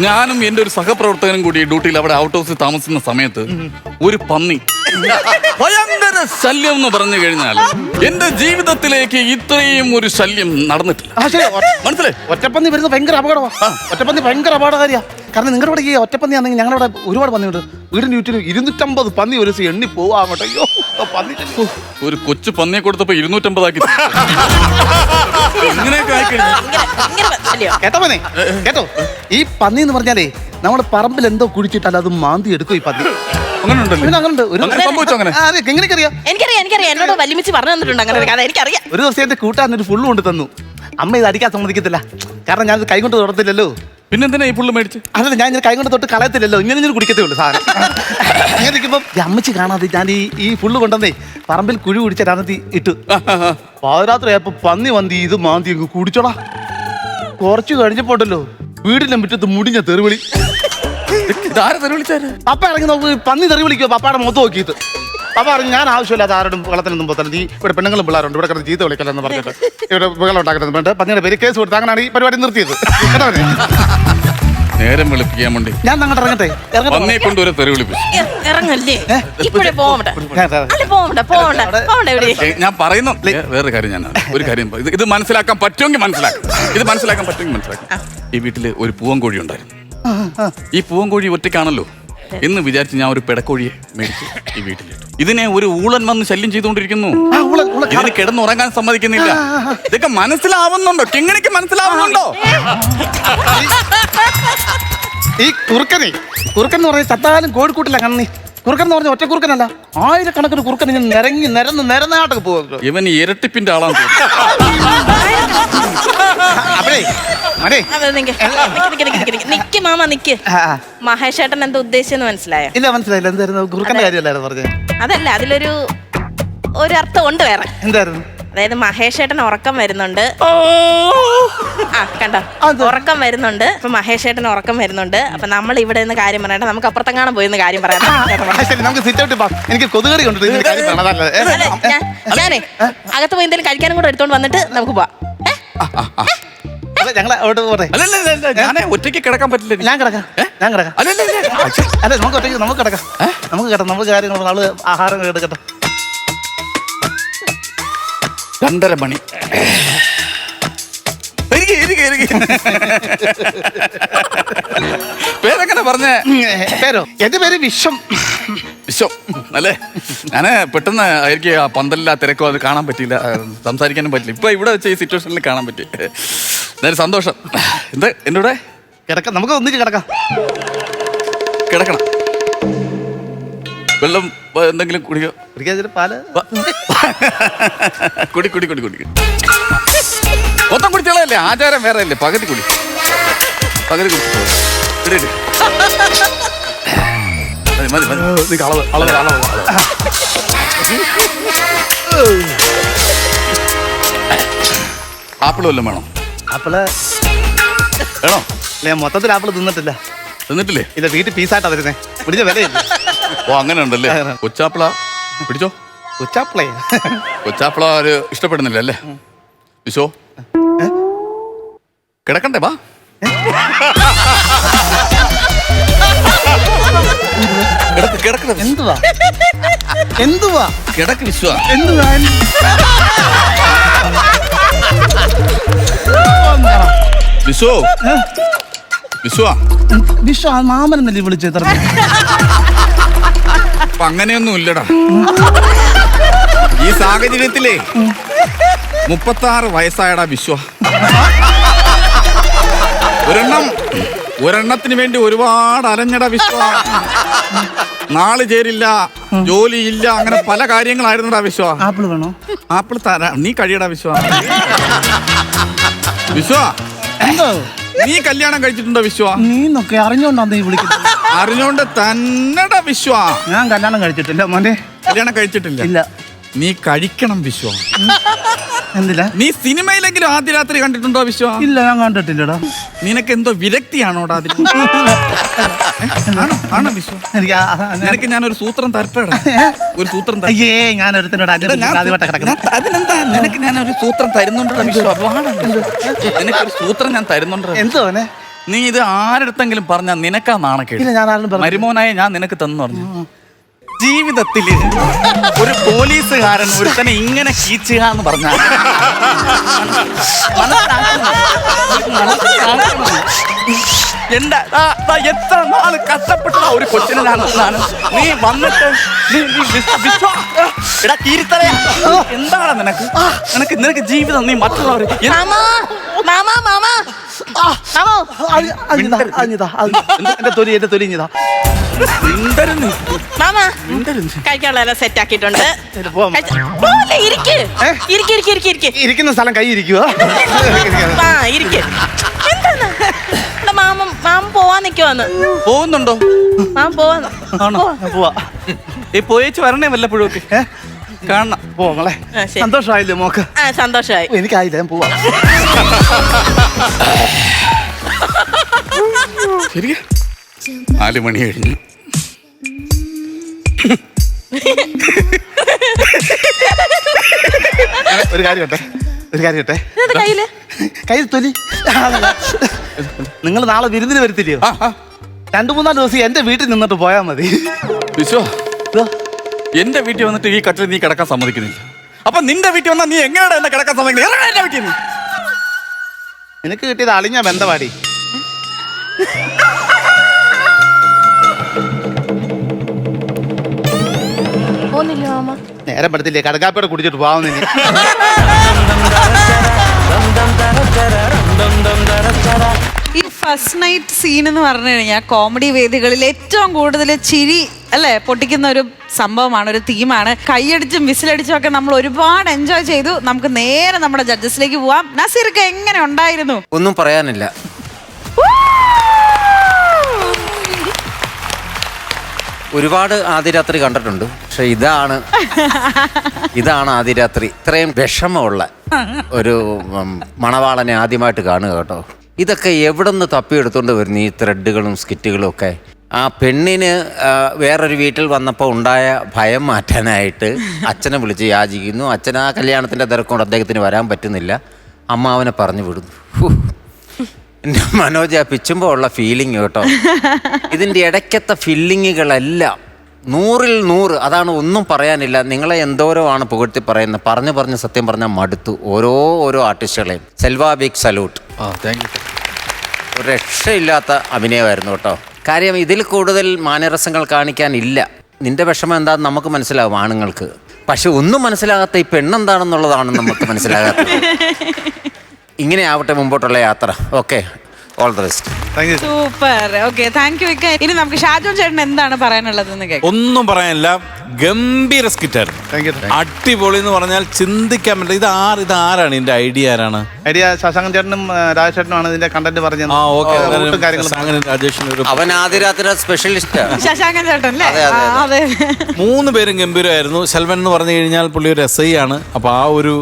ഞാനും എന്റെ ഒരു സഹപ്രവർത്തകനും കൂടി ഡ്യൂട്ടിയിൽ അവിടെ ഔട്ട് ഹൗസിൽ താമസിക്കുന്ന സമയത്ത് ഒരു പന്നി ഭയങ്കര ശല്യം എന്ന് പറഞ്ഞു കഴിഞ്ഞാൽ എന്റെ ജീവിതത്തിലേക്ക് ഇത്രയും ഒരു ശല്യം നടന്നിട്ടില്ല. ആ ശരി. ഒ- മനസ്സിലായി ഒറ്റപ്പന്നി വരുന്നത് ഭയങ്കര അപകടമാണ് ഒറ്റപ്പന്നി ഭയങ്കര അപകടകാരിയാ കാരണം നിങ്ങളുടെ ഇവിടെ ഈ ഒറ്റപ്പന്നി ആണെങ്കിൽ ഞങ്ങളുടെ ഇവിടെ ഒരുപാട് പന്നിയുണ്ട്. വീടിന് ചുറ്റിനും ഇരുന്നൂറ്റമ്പത് പന്നി ഒരു ദിവസം എണ്ണി പോവാ അങ്ങോട്ട്. അയ്യോ ആ പന്നി. ഒരു കൊച്ചു പന്നിയെ കൊടുത്തപ്പോ ഇരുന്നൂറ്റമ്പതാക്കി. ആക്കി ആയിക്കഴിഞ്ഞു ഇങ്ങനെ ശരിയോ കേട്ടോ പന്നി കേട്ടോ? ഈ പന്നി എന്ന് പറഞ്ഞാലേ നമ്മുടെ പറമ്പിൽ എന്തോ കുഴിച്ചിട്ടാൽ അത് മാന്തി എടുക്കും ഈ പന്നി. അങ്ങനെ ഉണ്ടല്ലോ അങ്ങനെ ഉണ്ട് ഒരു അങ്ങനെ സംഭവിച്ചോ അങ്ങനെ? ആ, അതെ എങ്ങനെയൊക്കെ അറിയാം എനിക്കറിയാം എനിക്കറിയാം. എന്നോട് വലിമിച്ച് പറഞ്ഞു തന്നിട്ടുണ്ട് അങ്ങനെ ഒരു കഥ. എനിക്കറിയാം. ഒരു ദിവസം എന്റെ കൂട്ടാൻ ഒരു ഫുള്ള് കൊണ്ട് തന്നു. അമ്മ ഇത് അടിക്കാൻ സമ്മതിക്കത്തില്ല. കാരണം ഞാൻ കൈകൊണ്ട് കൊണ്ട് തൊടത്തില്ലല്ലോ. പിന്നെന്തിനാ ഈ പുള്ളി മേടിച്ച്? അതല്ല ഞാൻ ഇങ്ങനെ കൈ കൊണ്ട് തൊട്ട് കളയത്തില്ലല്ലോ. ഇങ്ങനെ ഇങ്ങനെ കുടിക്കത്തേ ഉള്ളൂ സാധനം. അങ്ങനെ ഇരിക്കുമ്പോൾ ഈ അമ്മച്ചി കാണാതെ ഞാൻ ഈ ഈ പുള്ള് കൊണ്ടുവന്നേ പറമ്പിൽ കുഴി കുടിച്ച രാത്രി ഇട്ടു. പാതിരാത്രി ആയപ്പോ പന്നി വന്തി ഇത് മാന്തി അങ്ങ് കുടിച്ചോടാ കുറച്ച് കഴിഞ്ഞപ്പോട്ടല്ലോ വീടിന്റെ മുറ്റത്ത് മുടിഞ്ഞ തെറിവിളി. ഇതാരെ തെറി വിളിച്ചാര് പപ്പ ഇറങ്ങി നോക്കി പന്നി തെറി വിളിക്കുക പപ്പയുടെ മുഖത്ത് നോക്കിയിട്ട്. പപ്പ പറഞ്ഞു ഞാൻ ആവശ്യമില്ല ആരോടും വെള്ളത്തിനൊന്നും പോത്തല്ല നീ ഇവിടെ പെണ്ണുങ്ങളും പിള്ളേരുണ്ട്. ഇവിടെ കിടന്ന് ചീത്ത വിളിക്കലെന്ന് പറഞ്ഞിട്ട് ഇവിടെ വെള്ളം ഉണ്ടാക്കരുത് വേണ്ട പന്നിയുടെ പേര് കേസ് കൊടുത്ത് അങ്ങനെയാണ് ഈ പരിപാടി നിർത്തിയത്. കേട്ടോ നേരം വിളിപ്പിക്കാൻ വേണ്ടി ഞാൻ അങ്ങോട്ട് ഇറങ്ങട്ടെ? വന്നേ കൊണ്ട് ഒരു തെറി വിളിപ്പിച്ചു. ഇറങ്ങല്ലേ? ഇപ്പോഴേ പോവണ്ട അല്ല പോവണ്ട പോവണ്ട പോവണ്ട എവിടെ ഞാൻ പറയുന്നു. വേറെ വേറൊരു കാര്യം ഞാൻ ഒരു കാര്യം ഇത് ഇത് മനസ്സിലാക്കാൻ പറ്റുമെങ്കിൽ മനസ്സിലാക്കാം. ഇത് മനസ്സിലാക്കാൻ പറ്റുമെങ്കിൽ മനസ്സിലാക്കാം. ഈ വീട്ടിൽ ഒരു പൂവൻ കോഴി ഉണ്ടായിരുന്നു ഈ പൂവൻ കോഴി ഒറ്റയ്ക്കാണല്ലോ. എന്ന് വിചാരിച്ച് ഞാൻ ഒരു പെടക്കോഴിയെ മേടിച്ചു ഈ വീട്ടിലിട്ടു. ഇതിനെ ഒരു ഊളൻ വന്ന് ശല്യം ചെയ്തുകൊണ്ടിരിക്കുന്നു. ഇതിന് കിടന്നുറങ്ങാൻ സമ്മതിക്കുന്നില്ല. ഇതൊക്കെ മനസ്സിലാവുന്നുണ്ടോ? കിങ്ങണിക്ക് മനസ്സിലാവുന്നുണ്ടോ? ഈ കുറുക്കനെ കുറുക്കൻ എന്ന് പറഞ്ഞ ചത്താലും കോഴിക്കൂട്ടില്ല കണ്ണി. കുറുക്കൻ എന്ന് പറഞ്ഞ ഒറ്റ കുറുക്കനല്ല ആയിരക്കണക്കിന് കുറുക്കൻ ഇങ്ങനെ നിരങ്ങി നിരന്ന് നിരന്നാട്ടൊക്കെ പോകും. ഇവൻ ഇരട്ടിപ്പിന്റെ ആളാണ് അപ്പഴേ നിക്ക്. മാമ നിക്ക്. മഹേഷേട്ടൻ എന്താ ഉദ്ദേശിച്ചെന്ന് മനസ്സിലായോ? ഇല്ല മനസ്സിലായില്ല. എന്തായിരുന്നു? കുറുക്കന്റെ കാര്യമല്ലായിരുന്നു പറഞ്ഞത് അതല്ല അതിലൊരു ഒരു അർത്ഥം ഉണ്ട് വേറെ. എന്തായിരുന്നു? അതായത് മഹേഷേട്ടൻ ഉറക്കം വരുന്നുണ്ട്. ആ കണ്ടോ? ഉറക്കം വരുന്നുണ്ട്. അപ്പൊ മഹേഷേട്ടൻ ഉറക്കം വരുന്നുണ്ട്. അപ്പൊ നമ്മൾ ഇവിടെ നിന്ന് കാര്യം പറയണ്ട നമുക്ക് അപ്പുറത്തെങ്ങാനും പോയി കാര്യം പറയാം. എനിക്ക് ഞാൻ ഞാനേ അകത്ത് പോയി എന്തെങ്കിലും കഴിക്കാനും കൂടെ എടുത്തോണ്ട് വന്നിട്ട് നമുക്ക് പോവാം. ഏ? ഞങ്ങളെ അവിടെ പോട്ടെ. അല്ലല്ല അല്ല, ഞാനേ ഒറ്റയ്ക്ക് കിടക്കാൻ പറ്റില്ല. ഞാൻ കിടക്കാം. ഞാൻ കിടക്കാം. അല്ലല്ല അല്ല. നമുക്ക് ഒറ്റയ്ക്ക് നമുക്ക് കിടക്കാം. നമുക്ക് കിടക്കാം നമുക്ക് കാര്യങ്ങൾ നമ്മൾ ആഹാരം എടുക്കട്ടെ. രണ്ടര മണി. പേരെങ്ങനെ പറഞ്ഞേ? പേരോ? എന്റെ പേര് വിശ്വം. വിശ്വം അല്ലേ? ഞാൻ പെട്ടെന്ന് എനിക്ക് ആ പന്തല്ല തിരക്കോ അത് കാണാൻ പറ്റിയില്ല. സംസാരിക്കാനും പറ്റില്ല. ഇപ്പൊ ഇവിടെ വെച്ച് ഈ സിറ്റുവേഷനിൽ കാണാൻ പറ്റി. എന്തായാലും സന്തോഷം. എന്ത്? എന്നോടെ കൂടെ കിടക്കാം നമുക്ക് ഒന്നിച്ച് കിടക്കാം. കിടക്കണം. വെള്ളം എന്തെങ്കിലും കുടിക്കോ? കുടിക്കാൻ പാൽ? കുടി കുടി കുടി കുടി. മൊത്തം കുടിച്ചോളല്ലേ ആചാരം വേറെ അല്ലേ? പകുതി കുടി. പകുതി കുടി. ഇട്, ഇട്. മതി മതി മതി. നിക്ക് അളവ് അളവ് അളവ് അളവ് ആപ്പിൾ വല്ലതും വേണം? ആപ്പിൾ? വേണോ? ഞാൻ മൊത്തത്തിൽ ആപ്പിൾ തിന്നിട്ടില്ല. തിന്നിട്ടില്ലേ? ഇത് വീട്ടിൽ പീസായിട്ടാ തരുന്നേ. പിടിച്ച വിലയില്ല. ഓ അങ്ങനെ ഉണ്ടല്ലേ കൊച്ചാപ്പിള. പിടിച്ചോ? ഉച്ചാപ്പിളേ കൊച്ചാപ്പിള ഒരു ഇഷ്ടപ്പെടുന്നില്ല അല്ലേ? വിശോ കിടക്കണ്ടേ വാ. കിടക്ക് കിടക്ക് എന്തുവാ? എന്തുവാ? കിടക്ക് വിശ്വ. എന്തുവാ? വിശ്വ. വിശ്വ. വിശ്വ ആ മാമനെന്നല്ലേ വിളിച്ചു എത്ര അപ്പൊ അങ്ങനെയൊന്നും ഇല്ലടാ. ഈ സാഹചര്യത്തിലേ മുപ്പത്തി ആറ് വയസ്സായടാ വിശ്വ. ഒരെണ്ണം ഒരെണ്ണത്തിന് വേണ്ടി ഒരുപാട് അലഞ്ഞട വിശ്വാ. നാൾ ചേരില്ല ജോലിയില്ല അങ്ങനെ പല കാര്യങ്ങളായിരുന്നടാ വിശ്വാ. ആപ്പിൾ വേണോ? ആപ്പിൾ തരാ നീ കഴിയടാ വിശ്വാ. വിശ്വാ എന്തോ? നീ കല്യാണം കഴിച്ചിട്ടുണ്ടോ വിശ്വാ? നീന്നൊക്കെ അറിഞ്ഞോണ്ടാ നീ വിളിക്കുന്നത്. അറിഞ്ഞോണ്ട് തന്നെടാ വിശ്വാ. ഞാൻ കല്യാണം കഴിച്ചിട്ടില്ല മോനെ. കല്യാണം കഴിച്ചിട്ടില്ല. ഇല്ല. നീ കഴിക്കണം വിശ്വ. എന്തില്ല? നീ സിനിമയിലെങ്കിലും ആദ്യ രാത്രി കണ്ടിട്ടുണ്ടോ വിശ്വ? ഇല്ല ഞാൻ കണ്ടിട്ടില്ലടാ. നിനക്ക് എന്തോ വിരക്തിയാണോടാ അതിൽ ആണോ? ആണോ വിശ്വ? എനിക്ക് ആ- ആ- ഞാൻ- നിനക്ക് ഞാനൊരു സൂത്രം തരട്ടേടാ. ഒരു സൂത്രം തര- അയ്യേ ഞാൻ ഒരുത്തിനോട് എടാ, ഞാൻ- ആദ്യമായിട്ട് ഞാൻ- അതിനെന്താ? നിനക്ക് ഞാൻ ഒരു സൂത്രം തരുന്നുണ്ടോ വിശ്വ. വാടാ. നിനക്കൊരു സൂത്രം ഞാൻ തരുന്നുണ്ടോ എന്തോ നീ ഇത് ആരെടുത്തെങ്കിലും പറഞ്ഞാ നിനക്കാ നാണക്കേട്. ഇല്ല ഞാൻ ആരും പറഞ്ഞു മരുമോനായ ഞാൻ നിനക്ക് തന്നു പറഞ്ഞു. ജീവിതത്തിൽ ഒരു പോലീസുകാരൻ ഒരുത്തനെ ഇങ്ങനെ കീച്ചുക എന്ന് പറഞ്ഞാൽ എന്റെ എത്ര നാൾ കഷ്ടപ്പെട്ട ഒരു കൊച്ചിനെ ഞാൻ ഒന്നാണ് നീ വന്നിട്ട് നീ- എടാ കീരിത്തറയാ എന്താണ് നിനക്ക് നിനക്ക് നിനക്ക് ജീവിതം നീ മറ്റുള്ളവർ. എന്റെ തൊലി എന്റെ തൊലി ഇഞ്ഞിതാ മാമാ കഴിക്കാനുള്ള സെറ്റ് ആക്കിയിട്ടുണ്ട്. ശരി, ഇരിക്കുന്ന സ്ഥലം കൈ ഇരിക്കുവോ? മാമ മാമ പോവാൻ നിക്കുവാന്ന്. പോകുന്നുണ്ടോ? മാമ പോവാന്ന്. ആണോ? പോവാ. ഈ പോയേച്ച് വരണേ വല്ലപ്പോഴും ഒക്കെ കാണണം. പോങ്ങളെ സന്തോഷമായില്ലേ മോക്ക്? സന്തോഷമായി. എനിക്കായില്ല ഞാൻ പോവാ. ശരിയാ നാല് മണി കഴിഞ്ഞു. ഒരു കാര്യം കേട്ടെ ഒരു കാര്യം കേട്ടെ കയ്യിൽ? കയ്യിൽ തൊലി. നിങ്ങൾ നാളെ വിരുന്നിന് വരുത്തില്ലയോ? രണ്ടു മൂന്നാൽ ദിവസം എന്റെ വീട്ടിൽ നിന്നിട്ട് പോയാൽ മതി. വിശ്വ എന്റെ വീട്ടിൽ വന്നിട്ട് ഈ കട്ടിൽ നീ കിടക്കാൻ സമ്മതിക്കുന്നില്ല. അപ്പൊ നിന്റെ വീട്ടിൽ വന്നാൽ നീ എങ്ങനെയാണ് എന്നെ കിടക്കാൻ സമ്മതിക്കുന്നത് എന്റെ വീട്ടിൽ. നിനക്ക് കിട്ടിയത് അളിഞ്ഞ ബന്ധപാടി പോന്നില്ല മാമ. നേരം പെടുത്തില്ലേ കടക്കാപ്പയുടെ കുടിച്ചിട്ട് പോവാന്ന് ഇനി. ഈ ഫസ്റ്റ് നൈറ്റ് സീൻ എന്ന് പറഞ്ഞു കഴിഞ്ഞാൽ കോമഡി വേദികളിൽ ഏറ്റവും കൂടുതൽ ചിരി അല്ലെ പൊട്ടിക്കുന്ന ഒരു സംഭവമാണ് ഒരു തീമാണ് കൈയടിച്ചും വിസിലടിച്ചും ഒക്കെ നമ്മൾ ഒരുപാട് എൻജോയ് ചെയ്തു. നമുക്ക് നേരെ നമ്മുടെ ജഡ്ജസിലേക്ക് പോവാം. നസീർക്ക് എങ്ങനെ ഉണ്ടായിരുന്നു? ഒന്നും പറയാനില്ല. ഒരുപാട് ആദ്യരാത്രി കണ്ടിട്ടുണ്ട്. പക്ഷെ ഇതാണ് ഇതാണ് ആദ്യരാത്രി ഇത്രയും വിഷമമുള്ള ഒരു മണവാളനെ ആദ്യമായിട്ട് കാണുക കേട്ടോ. ഇതൊക്കെ എവിടെ നിന്ന് തപ്പിയെടുത്തുകൊണ്ട് വരുന്നു ഈ ത്രെഡുകളും സ്കിറ്റുകളും ഒക്കെ? ആ പെണ്ണിന് വേറൊരു വീട്ടിൽ വന്നപ്പോൾ ഉണ്ടായ ഭയം മാറ്റാനായിട്ട് അച്ഛനെ വിളിച്ച് യാചിക്കുന്നു. അച്ഛൻ ആ കല്യാണത്തിന്റെ തിരക്കൊണ്ട് അദ്ദേഹത്തിന് വരാൻ പറ്റുന്നില്ല. അമ്മാവനെ പറഞ്ഞു വിടുന്നു. എന്റെ മനോജ് ആ പിച്ചുമ്പോൾ ഉള്ള ഫീലിംഗ് കേട്ടോ. ഇതിന്റെ ഇടയ്ക്കത്തെ ഫില്ലിങ്ങുകളെല്ലാം നൂറിൽ നൂറ് അതാണ് ഒന്നും പറയാനില്ല. നിങ്ങളെ എന്തോരോ ആണ് പുകഴ്ത്തി പറയുന്നത്. പറഞ്ഞു പറഞ്ഞ് സത്യം പറഞ്ഞാൽ മടുത്തു ഓരോ ഓരോ ആർട്ടിസ്റ്റുകളെയും സെൽവാ ബിഗ് സല്യൂട്ട് ഒരു രക്ഷയില്ലാത്ത അഭിനയമായിരുന്നു കേട്ടോ. കാര്യം ഇതിൽ കൂടുതൽ മാനരസങ്ങൾ കാണിക്കാനില്ല നിന്റെ വിഷമം എന്താണെന്ന് നമുക്ക് മനസ്സിലാവും ആണുങ്ങൾക്ക്. പക്ഷെ ഒന്നും മനസ്സിലാകാത്ത ഈ പെണ്ണെന്താണെന്നുള്ളതാണ് നമുക്ക് മനസ്സിലാകാത്തത്. ഇങ്ങനെ ആവട്ടെ മുമ്പോട്ടുള്ള യാത്ര. Okay all the best thank you super okay thank you ഇക്ക ഇനി നമുക്ക് ഷാജോൻ ചേട്ടൻ എന്താണ് പറയാനുള്ളത് എന്ന് കേൾക്കാം. ഒന്നും പറയാനില്ല. ഗംഭീര സ്കിറ്റായിരുന്നു താങ്ക് യു അടിപൊളി എന്ന് പറഞ്ഞാൽ ചിന്തിക്കാൻ പറ്റില്ല. ഇത് ആര് ഇത് ആരാണ്? ഇതിന്റെ ഐഡിയ ആരാണ്? ഐഡിയ ശശാങ്കൻ ചേട്ടനും രാജേഷ് ചേട്ടനും ആണ് ഇതിന്റെ കണ്ടന്റ് പറഞ്ഞത്. ആ ഓക്കെ റൂട്ടും കാര്യങ്ങളും അങ്ങനെ രാജേഷിന് ഒരു അവൻ ആദ്യരാത്രി സ്പെഷ്യലിസ്റ്റ് ശശാങ്കൻ ചേട്ടൻ അല്ലേ അതെ, അതെ, ആ, അതെ. മൂന്ന് പേരും ഗംഭീരമായിരുന്നു. സെൽവൻ എന്ന് പറഞ്ഞു കഴിഞ്ഞാൽ പുള്ളി ഒരു എസ് ഐ ആണ്. അപ്പൊ ആ ഒരു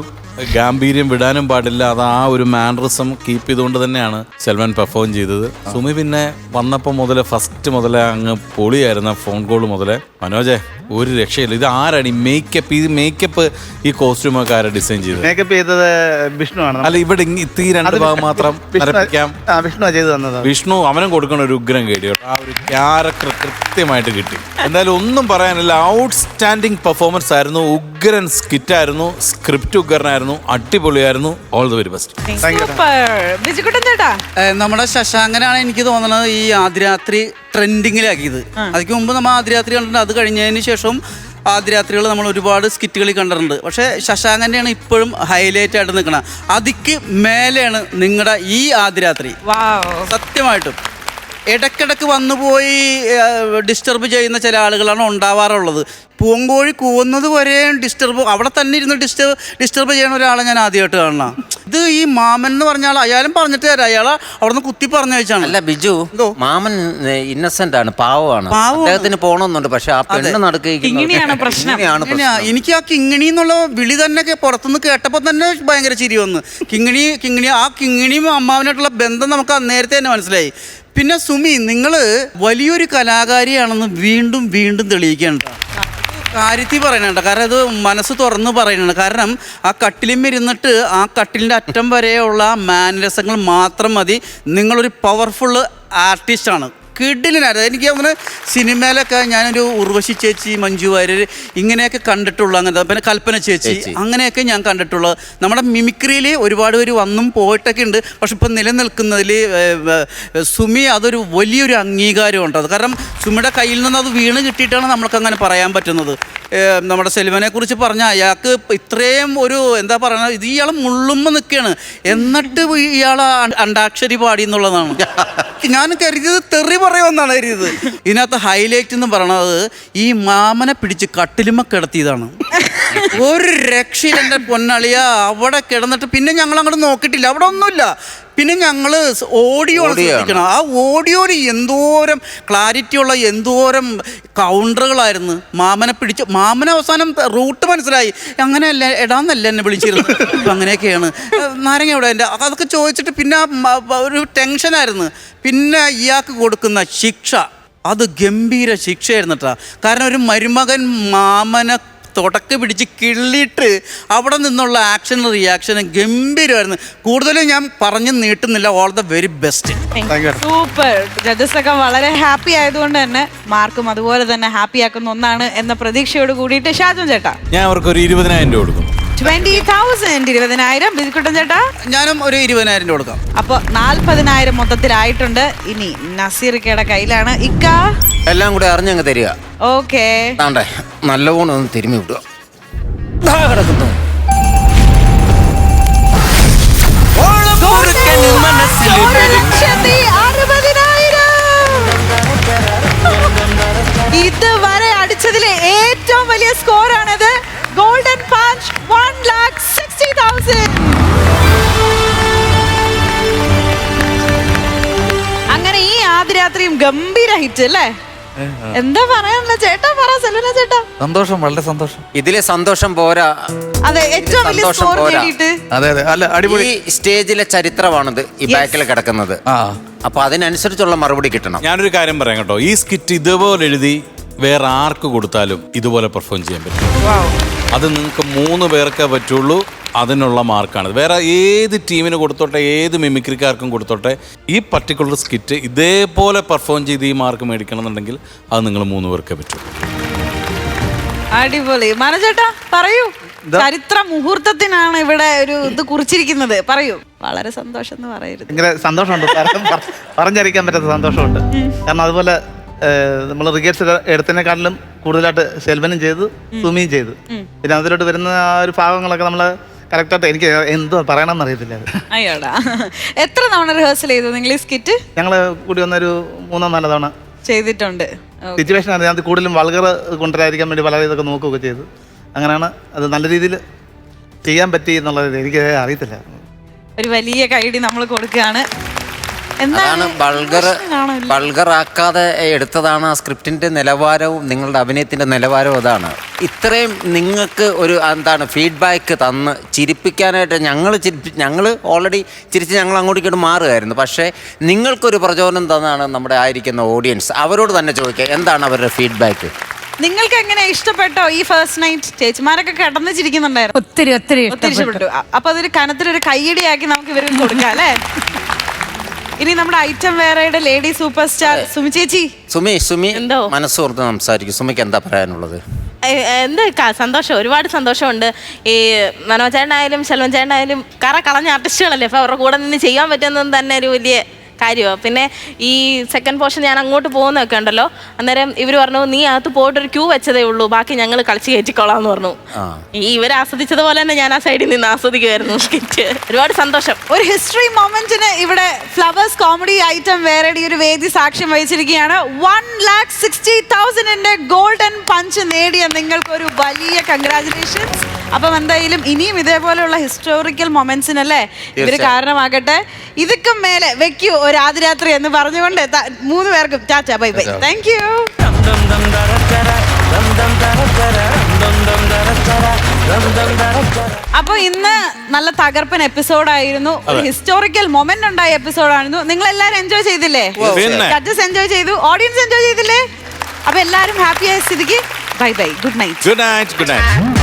ഗാംഭീര്യം വിടാനും പാടില്ല. അത് ആ ഒരു മാനറിസം കീപ്പ് ചെയ്തുകൊണ്ട് തന്നെയാണ് സെൽവൻ പെർഫോം ചെയ്തത്. സുമി പിന്നെ വന്നപ്പോൾ മുതൽ ഫസ്റ്റ് മുതലേ അങ്ങ് പൊളിയായിരുന്നു ഫോൺ കോൾ മുതലേ. മനോജേ ഒരു രക്ഷയില്ല. ഇത് ആരാണ് ഈ മേക്കപ്പ് ഈ മേക്കപ്പ് ഈ കോസ്റ്റ്യൂമൊക്കെ ആരാ ഡിസൈൻ ചെയ്തത്? മേക്കപ്പ് ചെയ്തത് വിഷ്ണു ആണ്. അല്ല ഇവിടെ ഈ ഇത്തി രണ്ട് ഭാഗം മാത്രം നരപ്പിക്കാം. വിഷ്ണു ചെയ്തു തന്നത്. വിഷ്ണു അവനും കൊടുക്കണ ഒരു ഉഗ്രം കേടി ആ ഒരു ക്യാരക്ടർ കൃത്യമായിട്ട് കിട്ടി. എന്തായാലും ഒന്നും പറയാനില്ല. ഔട്ട്സ്റ്റാൻഡിങ് പെർഫോമൻസ് ആയിരുന്നു. ഉഗ്രൻ സ്കിറ്റ് ആയിരുന്നു. സ്ക്രിപ്റ്റ് ഉഗ്രനായിരുന്നു. അടിപൊളിയായിരുന്നു. All the very best Bijukuttan ചേട്ടാ? നമ്മുടെ ശശാങ്കനാണ് എനിക്ക് തോന്നുന്നത് ഈ ആദ്യരാത്രി ട്രെൻഡിങ്ങിലാക്കിയത്. അതിക്ക് മുമ്പ് നമ്മൾ ആദ്യരാത്രി കണ്ടിട്ടുണ്ട്. അത് കഴിഞ്ഞതിന് ശേഷം ആദ്യരാത്രികൾ നമ്മൾ ഒരുപാട് സ്കിറ്റുകളിൽ കണ്ടിട്ടുണ്ട്. പക്ഷേ ശശാങ്കന്റെയാണ് ഇപ്പോഴും ഹൈലൈറ്റ് ആയിട്ട് നിൽക്കുന്നത് അതിക്ക് മേലെയാണ് നിങ്ങളുടെ ഈ ആദ്യരാത്രി. വാവ് സത്യമായിട്ടും. ഇടയ്ക്കിടയ്ക്ക് വന്നുപോയി ഡിസ്റ്റർബ് ചെയ്യുന്ന ചില ആളുകളാണ് ഉണ്ടാവാറുള്ളത്. പൂങ്കോഴി കൂവുന്നത് വരെയും ഡിസ്റ്റർബ് അവിടെ തന്നെ ഇരുന്ന് ഡിസ്റ്റർബ് ഡിസ്റ്റർബ് ചെയ്യുന്ന ഒരാളെ ഞാൻ ആദ്യമായിട്ട് കാണണം ഇത് ഈ മാമൻ എന്ന് പറഞ്ഞാൽ അയാളും പറഞ്ഞിട്ട് തരാം. അയാൾ അവിടെ കുത്തി പറഞ്ഞു വെച്ചാണ്. അല്ല ബിജു എന്തോ? മാമൻ ഇന്നസെന്റ് ആണ് പാവമാണ്. അദ്ദേഹത്തിന് പോണമെന്നുണ്ട് പക്ഷെ ആ പെണ്ണ് നടക്കുകയാണ് എനിക്ക് ആ കിങ്ങിണി എന്നുള്ള വിളി തന്നെ പുറത്തുനിന്ന് കേട്ടപ്പോൾ തന്നെ ഭയങ്കര ചിരി വന്നു. കിങ്ങിണി കിങ്ങിണി ആ കിങ്ങിണിയും അമ്മാവനായിട്ടുള്ള ബന്ധം നമുക്ക് അന്നേരത്തെ തന്നെ മനസ്സിലായി. പിന്നെ സുമി നിങ്ങൾ വലിയൊരു കലാകാരിയാണെന്ന് വീണ്ടും വീണ്ടും തെളിയിക്കേണ്ട കാര്യത്തിൽ പറയണുണ്ട് കാരണം അത് മനസ്സ് തുറന്ന് പറയുന്നുണ്ട് കാരണം ആ കട്ടിലും ഇരുന്നിട്ട് ആ കട്ടിലിന്റെ അറ്റം വരെയുള്ള മാനരസങ്ങൾ മാത്രം മതി. നിങ്ങളൊരു പവർഫുൾ ആർട്ടിസ്റ്റാണ് കിഡിലിനായിരുന്നു എനിക്ക് അങ്ങനെ സിനിമയിലൊക്കെ ഞാനൊരു ഉർവശി ചേച്ചി മഞ്ജു വാര്യർ ഇങ്ങനെയൊക്കെ കണ്ടിട്ടുള്ള അങ്ങനത്തെ. പിന്നെ കൽപ്പന ചേച്ചി. അങ്ങനെയൊക്കെ ഞാൻ കണ്ടിട്ടുള്ളത് നമ്മുടെ മിമിക്രിയിൽ ഒരുപാട് പേര് വന്നും പോയിട്ടൊക്കെ ഉണ്ട്. പക്ഷെ ഇപ്പം നിലനിൽക്കുന്നതിൽ സുമി അതൊരു വലിയൊരു അംഗീകാരമുണ്ട്. അത് കാരണം സുമിയുടെ കയ്യിൽ നിന്ന് അത് വീണ് കിട്ടിയിട്ടാണ് നമ്മൾക്ക് അങ്ങനെ പറയാൻ പറ്റുന്നത്. നമ്മുടെ സെൽവനെ കുറിച്ച് പറഞ്ഞാൽ അയാൾക്ക് ഇത്രയും ഒരു എന്താ പറയുക ഇത് ഇയാൾ മുള്ളുമ്പോൾ നിൽക്കുകയാണ് എന്നിട്ട് ഇയാൾ അണ്ടാക്ഷരി പാടി എന്നുള്ളതാണ്. ഞാൻ കരുതിയത് തെറി പറയുമെന്നാണ് കരുതിയത്. ഇതിനകത്ത് ഹൈലൈറ്റ് എന്ന് പറയണത് ഈ മാമനെ പിടിച്ച് കട്ടിലുമ കിടത്തിയതാണ്. ഒരു രക്ഷയില്ല എന്റെ പൊന്നളിയ. അവിടെ കിടന്നിട്ട് പിന്നെ ഞങ്ങൾ അങ്ങോട്ട് നോക്കിയിട്ടില്ല. അവിടെ ഒന്നുമില്ല. പിന്നെ ഞങ്ങൾ ഓഡിയോ ശ്രദ്ധിക്കണം. ആ ഓഡിയോയിൽ എന്തോരം ക്ലാരിറ്റി ഉള്ള എന്തോരം കൗണ്ടറുകളായിരുന്നു. മാമനെ പിടിച്ച് മാമന അവസാനം റൂട്ട് മനസ്സിലായി. അങ്ങനെയല്ല എടാന്നല്ല എന്നെ വിളിച്ചിരുന്നു അങ്ങനെയൊക്കെയാണ്. നാരങ്ങ എവിടെ? എന്റെ അതൊക്കെ ചോദിച്ചിട്ട് പിന്നെ ഒരു ടെൻഷനായിരുന്നു. പിന്നെ ഇയാൾക്ക് കൊടുക്കുന്ന ശിക്ഷ. അത് ഗംഭീര ശിക്ഷയായിരുന്നു കേട്ടോ കാരണം ഒരു മരുമകൻ മാമനെ തുടക്ക പിടിച്ച് കിള്ളിയിട്ട് അവിടെ നിന്നുള്ള ആക്ഷൻ റിയാക്ഷൻ ഗംഭീരമായിരുന്നു. കൂടുതലും ഞാൻ പറഞ്ഞു നീട്ടുന്നില്ല. All the very best super ജഡ്ജസൊക്കെ വളരെ ഹാപ്പി ആയതുകൊണ്ട് തന്നെ മാർക്കും അതുപോലെ തന്നെ ഹാപ്പി ആക്കുന്ന ഒന്നാണ് എന്ന പ്രതീക്ഷയോട് കൂടിയിട്ട് ഷാജു ചേട്ടാ. ഞാൻ അവർക്ക് ഒരു ഇരുപതിനായിരം രൂപ കൊടുക്കും. ട്വന്റി തൗസൻഡ് ഇരുപതിനായിരം. ബിജുക്കുട്ടൻ ചേട്ടാ? ഞാനും ഒരു ഇരുപതിനായിരം രൂപ കൊടുക്കാം. അപ്പൊ നാല്പതിനായിരം മൊത്തത്തിലായിട്ടുണ്ട്. ഇനി നസീർക്കയുടെ കയ്യിലാണ്. ഇക്ക? എല്ലാം കൂടെ അറിഞ്ഞങ്ങ് തരിക. ഓക്കേ. താണ്ടേ നല്ലവണ്ണം ഒന്ന് തിരുമ്മി വിടുക. ദാ കിടക്കുന്നു. ഒരു ലക്ഷത്തി ഗംഭീര ഹിറ്റ് അല്ലേ? എന്താ പറയാനുള്ള ചേട്ടാ പറ സെൽവന ചേട്ടാ. സന്തോഷം വളരെ സന്തോഷം. ഇതിലെ സന്തോഷം പോരാ. അതെ ഏറ്റവും വലിയ സന്തോഷം സ്കോർ പോരാ. നേടിയിട്ട്. അതെ അതെ. അല്ല അടിപൊളി. ഈ സ്റ്റേജിലെ ചരിത്രമാണിത് ഈ ബാക്കിൽ കിടക്കുന്നത്. ആ. അപ്പൊ അതിനനുസരിച്ചുള്ള മറുപടി കിട്ടണം. ഞാനൊരു കാര്യം പറയാം കേട്ടോ. ഈ സ്കിറ്റ് ഇതുപോലെ എഴുതി വേറെ ആർക്ക് കൊടുത്താലും ഇതുപോലെ പെർഫോം ചെയ്യാൻ പറ്റും. അത് നിങ്ങൾക്ക് മൂന്ന് പേർക്കേ പറ്റുള്ളൂ. അതിനുള്ള മാർക്കാണ് വേറെ ഏത് ടീമിന് കൊടുത്തോട്ടെ ഏത് മിമിക്രിക്കാർക്കും കൊടുത്തോട്ടെ ഈ പർട്ടിക്കുലർ സ്കിറ്റ് ഇതേപോലെ പെർഫോം ചെയ്ത് ഈ മാർക്ക് മേടിക്കണം എന്നുണ്ടെങ്കിൽ അത് നിങ്ങൾ മൂന്ന് പേർക്കേ പറ്റുള്ളൂ. അടിപൊളി. മനോജേട്ടാ പറയൂ. ചരിത്ര മുഹൂർത്തത്തിനാണ് ഇവിടെ ഒരു ഇത് കുറിച്ചിരിക്കുന്നത്. പറയൂ. വളരെ സന്തോഷം എന്ന് പറയരുത്. ഭയങ്കര സന്തോഷമുണ്ട്. പറ- പറ- പറഞ്ഞറിയിക്കാൻ പറ്റാത്ത സന്തോഷമുണ്ട്. കാരണം അതുപോലെ നമ്മൾ റിഗേറ്റ്സ് എടുത്തതിനെക്കാട്ടിലും കൂടുതലായിട്ട് സെൽവനും ചെയ്തു സുമിയും ചെയ്തു. പിന്നെ അതിലോട്ട് വരുന്ന ആ ഒരു ഭാഗങ്ങളൊക്കെ നമ്മൾ കറക്റ്റായിട്ട് എനിക്ക് എന്തോ പറയണമെന്ന് അറിയത്തില്ല അയ്യോടാ. എത്ര തവണ റിഹേഴ്സൽ ചെയ്തു നിങ്ങൾ ഈ സ്കിറ്റ് ഞങ്ങൾ കൂടി വന്നൊരു മൂന്നോ നാലോ തവണ. ചെയ്തിട്ടുണ്ട്. സിറ്റുവേഷൻ ആണ് ഞാൻ കൂടുതലും വളകർ കൊണ്ടുവരാതിരിക്കാൻ വേണ്ടി വളരെ ഇതൊക്കെ നോക്കുകയൊക്കെ ചെയ്തു. അങ്ങനെയാണ് അത് നല്ല രീതിയിൽ ചെയ്യാൻ പറ്റി എന്നുള്ളത് എനിക്ക് അറിയത്തില്ല. ഒരു വലിയ കൈഡി നമ്മൾ കൊടുക്കുകയാണ്. അതാണ് ബൾഗർ ബൾഗർ ആക്കാതെ എടുത്തതാണ് ആ സ്ക്രിപ്റ്റിന്റെ നിലവാരവും നിങ്ങളുടെ അഭിനയത്തിന്റെ നിലവാരവും അതാണ്. ഇത്രയും നിങ്ങൾക്ക് ഒരു എന്താണ് ഫീഡ്ബാക്ക് തന്ന് ചിരിപ്പിക്കാനായിട്ട് ഞങ്ങൾ ചിരിപ്പി ഞങ്ങൾ ഓൾറെഡി ചിരിച്ച് ഞങ്ങൾ അങ്ങോട്ട് ഇങ്ങോട്ട് മാറുകയായിരുന്നു. പക്ഷേ നിങ്ങൾക്കൊരു പ്രചോദനം തന്നാണ് നമ്മുടെ ആയിരിക്കുന്ന ഓഡിയൻസ് അവരോട് തന്നെ ചോദിക്കുക എന്താണ് അവരുടെ ഫീഡ്ബാക്ക്? നിങ്ങൾക്ക് എങ്ങനെ ഇഷ്ടപ്പെട്ടോ ഈ ഫസ്റ്റ് നൈറ്റ് ചേച്ചിമാരൊക്കെ കിടന്ന് ചിരിക്കുന്നുണ്ടായിരുന്നു. ഒത്തിരി ഒത്തിരി ഒത്തിരി ഇഷ്ടപ്പെട്ടു. അപ്പൊ അതൊരു കനത്തിലൊരു കൈയടിയാക്കി നമുക്ക് ഇവർക്ക് കൊടുക്കാം അല്ലേ? ഇനി നമ്മുടെ ഐറ്റം വേറെയുടെ ലേഡി സൂപ്പർ സ്റ്റാർ സുമി ചേച്ചി. സുമി സുമി എന്തോ? മനസ്സോർത്ത് സംസാരിക്കും. സുമിക്ക് എന്താ പറയാനുള്ളത്? എന്താ എന്ത് ക- സന്തോഷം? ഒരുപാട് സന്തോഷമുണ്ട്. ഈ മനോജേട്ടനായാലും ശെൽവൻ ചേട്ടനായാലും കറ കളഞ്ഞ ആർട്ടിസ്റ്റുകളല്ലേ അപ്പോൾ അവരുടെ കൂടെ നിന്ന് ചെയ്യാൻ പറ്റുന്നത് തന്നെ ഒരു വലിയ കാര്യമാണ് പിന്നെ ഈ സെക്കൻഡ് പോർഷൻ ഞാൻ അങ്ങോട്ട് പോകുന്നൊക്കെ ഉണ്ടല്ലോ. അന്നേരം ഇവർ പറഞ്ഞു നീ അകത്ത് പോയിട്ട് ഒരു ക്യൂ വെച്ചതേ ഉള്ളൂ. ബാക്കി ഞങ്ങൾ കളിച്ച് കയറ്റിക്കോളാം എന്ന് പറഞ്ഞു. ആ. ഈ ഇവർ ആസ്വദിച്ചതുപോലെ തന്നെ ഞാൻ ആ സൈഡിൽ നിന്ന് ആസ്വദിക്കുമായിരുന്നു സ്കിറ്റ് ഒരുപാട് സന്തോഷം. ഒരു ഹിസ്റ്ററി മൊമെന്റിന് ഇവിടെ ഫ്ലവേഴ്സ് കോമഡി ഐറ്റം വേറെ ഒരു വേദി സാക്ഷ്യം വഹിച്ചിരിക്കുകയാണ്. വൺ ലാക്ക് സിക്സ്റ്റി തൗസൻഡിന്റെ ഗോൾഡൻ പഞ്ച് നേടിയ നിങ്ങൾക്ക് ഒരു വലിയ കൺഗ്രാചുലേഷൻസ് അപ്പം എന്തായാലും ഇനിയും ഇതേപോലെയുള്ള ഹിസ്റ്റോറിക്കൽ മൊമെന്റ്സിനല്ലേ ഇവർ. കാരണമാകട്ടെ. ഇതൊക്കെ മേലെ വെക്കൂ. ഒരു ആദിരാത്രി എന്ന് പറഞ്ഞുകൊണ്ട് മൂന്ന് പേർക്കും ചാച്ച ബൈ ബൈ. താങ്ക് യു അപ്പൊ ഇന്ന് നല്ല തകർപ്പൻ എപ്പിസോഡായിരുന്നു ഒരു ഹിസ്റ്റോറിക്കൽ മൊമെന്റ് ഉണ്ടായ എപ്പിസോഡായിരുന്നു നിങ്ങൾ എല്ലാരും എൻജോയ് ചെയ്തില്ലേ. ജഡ്ജസ് എൻജോയ് ചെയ്തു. ഓഡിയൻസ് എൻജോയ് ചെയ്തില്ലേ? അപ്പൊ എല്ലാരും ഹാപ്പി ആയ സ്ഥിതിക്ക്. Bye bye good night good night good night